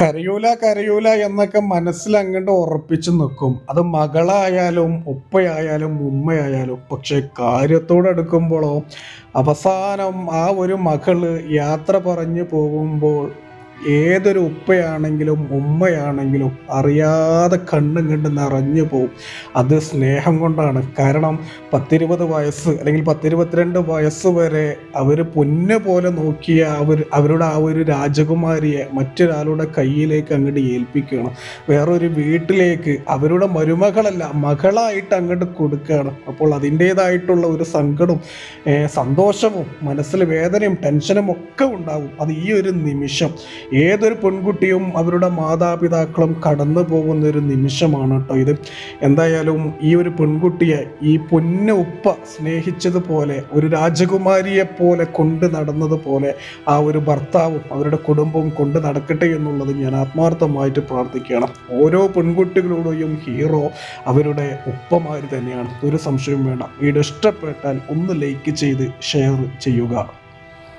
കരയൂല കരയൂല എന്നൊക്കെ മനസ്സിൽ അങ്ങോട്ട് ഉറപ്പിച്ചു നിൽക്കും. അത് മകളായാലും ഉപ്പയായാലും ഉമ്മയായാലും. പക്ഷെ കാര്യത്തോടെടുക്കുമ്പോഴോ അവസാനം ആ ഒരു മകൾ യാത്ര പറഞ്ഞു പോകുമ്പോൾ ഏതൊരു ഉപ്പയാണെങ്കിലും ഉമ്മയാണെങ്കിലും അറിയാതെ കണ്ണും കണ്ട് നിറഞ്ഞു പോവും. അത് സ്നേഹം കൊണ്ടാണ്. കാരണം പത്തിരുപത് വയസ്സ് അല്ലെങ്കിൽ പത്തിരുപത്തിരണ്ട് വയസ്സ് വരെ അവർ പൊന്ന് പോലെ നോക്കിയ അവർ അവരുടെ ആ ഒരു രാജകുമാരിയെ മറ്റൊരാളുടെ കയ്യിലേക്ക് അങ്ങോട്ട് ഏൽപ്പിക്കുകയാണ്. വേറൊരു വീട്ടിലേക്ക് അവരുടെ മരുമകളല്ല മകളായിട്ട് അങ്ങോട്ട് കൊടുക്കുകയാണ്. അപ്പോൾ അതിന്റേതായിട്ടുള്ള ഒരു സങ്കടവും സന്തോഷവും മനസ്സിൽ വേദനയും ടെൻഷനും ഒക്കെ ഉണ്ടാവും. അത് ഈ ഒരു നിമിഷം. ഏതൊരു പെൺകുട്ടിയും അവരുടെ മാതാപിതാക്കളും കടന്നു പോകുന്ന ഒരു നിമിഷമാണ് കേട്ടോ ഇത്. എന്തായാലും ഈ ഒരു പെൺകുട്ടിയെ ഈ പൊന്ന ഉപ്പ സ്നേഹിച്ചതുപോലെ ഒരു രാജകുമാരിയെ പോലെ കൊണ്ട് നടന്നതുപോലെ ആ ഒരു ഭർത്താവും അവരുടെ കുടുംബവും കൊണ്ട് നടക്കട്ടെ എന്നുള്ളത് ഞാൻ ആത്മാർത്ഥമായിട്ട് പ്രാർത്ഥിക്കുകയാണ്. ഓരോ പെൺകുട്ടികളുടെയും ഹീറോ അവരുടെ ഉപ്പമാര് തന്നെയാണ്. ഒരു സംശയവും വേണ്ട. വീഡിയോ ഇഷ്ടപ്പെട്ടാൽ ഒന്ന് ലൈക്ക് ചെയ്ത് ഷെയർ ചെയ്യുക.